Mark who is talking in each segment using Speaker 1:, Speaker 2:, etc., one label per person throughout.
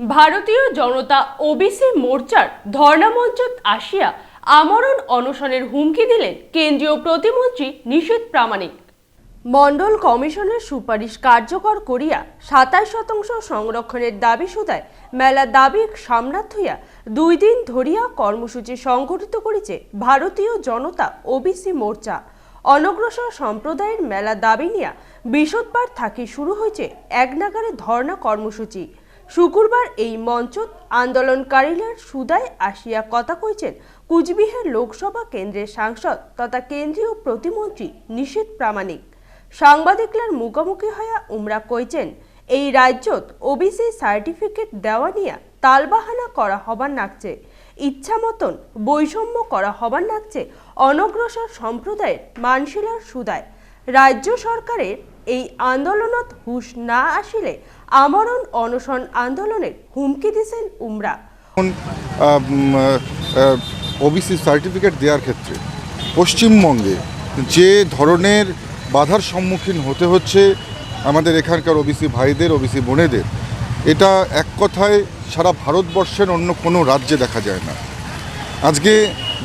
Speaker 1: ভারতীয় জনতা ওবিসি মোর্চার ধর্ণামঞ্চত আসিয়া আমরণ অনশনের হুমকি দিলেন কেন্দ্রীয় প্রতিমন্ত্রী নিশীথ প্রামাণিক। মন্ডল কমিশনের সুপারিশ কার্যকর করিয়া সাতাশ শতাংশ সংরক্ষণের দাবি সুদায় মেলা দাবি সামনাত হইয়া দুই দিন ধরিয়া কর্মসূচি সংগঠিত করেছে ভারতীয় জনতা ওবিসি মোর্চা। অনগ্রসর সম্প্রদায়ের মেলা দাবি নিয়া বৃহস্পতিবার থাকি শুরু হয়েছে এক নাগারে ধর্ণা কর্মসূচি। শুক্রবার এই মঞ্চ আন্দোলনকারীরা সুদায় আসিয়া কথা কইছেন কুচবিহার লোকসভা কেন্দ্রের সাংসদ তথা কেন্দ্রীয় প্রতিমন্ত্রী নিশীথ প্রামাণিক। সাংবাদিকলার মুখোমুখি হইয়া উমরা কইছেন, এই রাজ্যত ওবিসি সার্টিফিকেট দেওয়া নিয়া তালবাহানা করা হবার নাকছে ইচ্ছা মতন বৈষম্য করা হবার নাকছে অনগ্রসর সম্প্রদায়ের মানশিলার সুদায়। রাজ্য সরকারের এই আন্দোলনত হুশ না আসিলে আমরণ অনশন আন্দোলনের হুমকি দিছেন উমরা।
Speaker 2: ওবিসি সার্টিফিকেট দেওয়ার ক্ষেত্রে পশ্চিমবঙ্গে যে ধরনের বাধার সম্মুখীন হতে হচ্ছে আমাদের এখানকার ওবিসি ভাইদের ওবিসি বোনেদের, এটা এক কথায় সারা ভারতবর্ষের অন্য কোনো রাজ্যে দেখা যায় না। আজকে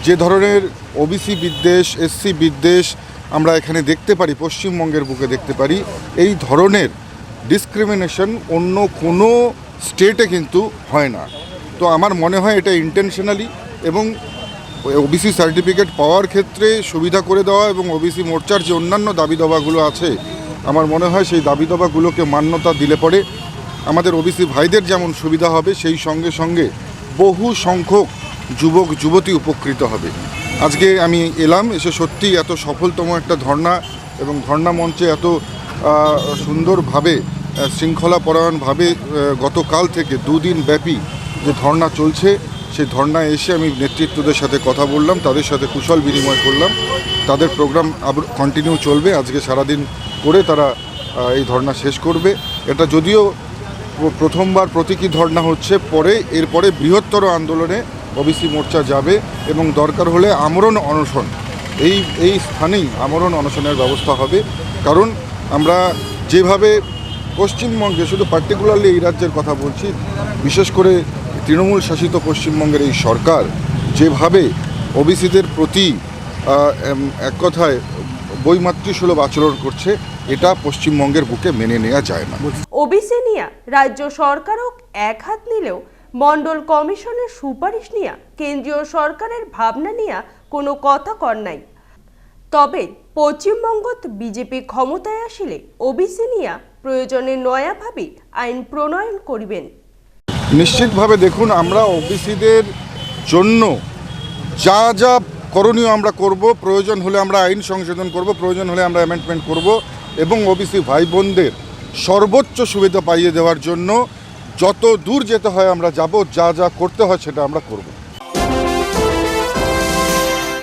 Speaker 2: যে ধরনের ওবিসি বিদ্বেষ এসসি বিদ্বেষ আমরা এখানে দেখতে পারি, পশ্চিমবঙ্গের বুকে দেখতে পারি, এই ধরনের ডিসক্রিমিনেশন অন্য কোনো স্টেটে কিন্তু হয় না। তো আমার মনে হয় এটা ইন্টেনশনালি এবং ওবিসি সার্টিফিকেট পাওয়ার ক্ষেত্রে সুবিধা করে দেওয়া এবং ওবিসি মোর্চার যে অন্যান্য দাবি দাবাগুলো আছে, আমার মনে হয় সেই দাবি দাবাগুলোকে মান্যতা দিলে পরে আমাদের ওবিসি ভাইদের যেমন সুবিধা হবে, সেই সঙ্গে সঙ্গে বহু সংখ্যক যুবক, যুবতী উপকৃত হবে। আজকে আমি এলাম এসে সত্যি এত সফলতম একটা ধর্ণা এবং ধর্ণা মঞ্চে এত সুন্দরভাবে আহ, শৃঙ্খলাপরায়ণভাবে গতকাল থেকে দুদিন ব্যাপী যে ধর্ণা চলছে সেই ধর্ণায় এসে আমি নেতৃত্বদের সাথে কথা বললাম তাদের সাথে কুশল বিনিময় করলাম। তাদের প্রোগ্রাম আবার কন্টিনিউ চলবে আজকে সারাদিন করে তারা এই ধর্ণা শেষ করবে। এটা যদিও প্রথমবার প্রতীকী ধর্ণা হচ্ছে পরে এরপরে বৃহত্তর আন্দোলনে ওবিসি মোর্চা যাবে এবং দরকার হলে আমরণ অনশন, এই এই স্থানেই আমরণ অনশনের ব্যবস্থা হবে। কারণ আমরা যেভাবে পশ্চিমবঙ্গে, শুধু পার্টিকুলারলি এই রাজ্যের কথা বলছি, বিশেষ করে তৃণমূল শাসিত পশ্চিমবঙ্গের এই সরকার যেভাবে ওবিসিদের প্রতি এক কথায় বৈমাতৃসুলভ আচরণ করছে, এটা পশ্চিমবঙ্গের বুকে মেনে নেওয়া যায় না।
Speaker 1: ওবিসি নিয়া রাজ্য সরকারও এক হাত নিলেও মন্ডল কমিশনের সুপারিশ নিয়া কেন্দ্রীয় সরকারের ভাবনা নিয়া কোনো কথা কর নাই। তবে পশ্চিমবঙ্গত বিজেপি ক্ষমতায় আসিলে ওবিসি নিয়া প্রয়োজনে নয়াভাবে আইন প্রণয়ন করিবেন।
Speaker 2: নিশ্চিতভাবে দেখুন, আমরা ওবিসিদের জন্য যা যা করণীয় আমরা করব, প্রয়োজন হলে আমরা আইন সংশোধন করব, প্রয়োজন হলে আমরা অ্যামেন্ডমেন্ট করব এবং ওবিসি ভাই বোনদের সর্বোচ্চ সুবিধা পাইয়ে দেওয়ার জন্য যত দূর যেতে হয় আমরা যাব যা যা করতে হয় সেটা আমরা করব।